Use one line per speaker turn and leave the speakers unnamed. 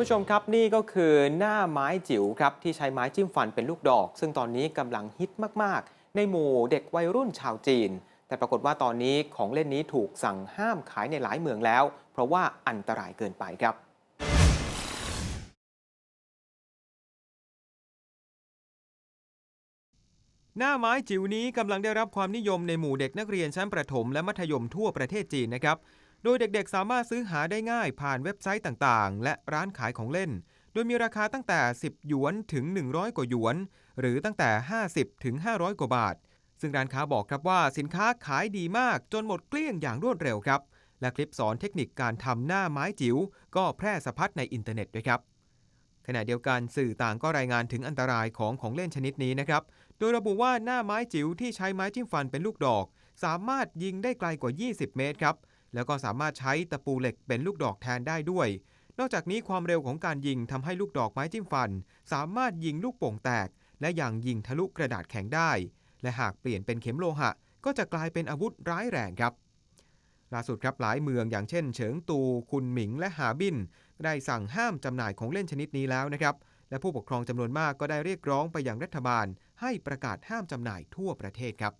ผู้ชมครับนี่ก็คือหน้าไม้จิ๋วครับที่ใช้ไม้จิ้มฟันเป็นลูกดอก ซึ่งตอนนี้กำลังฮิตมากๆ ในหมู่เด็กวัยรุ่นชาวจีน แต่ปรากฏว่าตอนนี้ของเล่นนี้ถูกสั่งห้ามขายในหลายเมืองแล้ว เพราะว่าอันตรายเกินไปครับหน้าไม้จิ๋วนี้กำลังได้รับความนิยมในหมู่เด็กนักเรียนชั้นประถมและมัธยมทั่วประเทศจีนนะครับ โดยเด็กๆ สามารถซื้อหาได้ง่ายผ่านเว็บไซต์ต่างๆ และร้านขายของเล่น โดยมีราคาตั้งแต่ 10 หยวนถึง 100 กว่าหยวน หรือตั้งแต่ 50 ถึง 500 กว่าบาท ซึ่งร้านค้าบอกครับว่าสินค้าขายดีมากจนหมดเกลี้ยงอย่างรวดเร็วครับ และคลิปสอนเทคนิคการทำหน้าไม้จิ๋วก็แพร่สะพัดในอินเทอร์เน็ตด้วยครับขณะเดียวกันสื่อต่างก็รายงานถึงอันตรายของของเล่นชนิดนี้นะครับ โดยระบุว่าหน้าไม้จิ๋วที่ใช้ไม้จิ้มฟันเป็นลูกดอก สามารถยิงได้ไกลกว่า 20 เมตรครับ แล้วก็สามารถใช้ตะปูเหล็กเป็นลูกดอกแทนได้ด้วย นอกจากนี้ความเร็วของการยิงทำให้ลูกดอกไม้จิ้มฟัน สามารถยิงลูกโป่งแตก และยังยิงทะลุกระดาษแข็งได้ และหากเปลี่ยนเป็นเข็มโลหะ ก็จะกลายเป็นอาวุธร้ายแรงครับล่าสุดครับหลายเมืองอย่างเช่น เฉิงตู คุนหมิง และหาบิน ได้สั่งห้ามจำหน่ายของเล่นชนิดนี้แล้วนะครับ และผู้ปกครองจำนวนมากก็ได้เรียกร้องไปยังรัฐบาล ให้ประกาศห้ามจำหน่ายทั่วประเทศครับ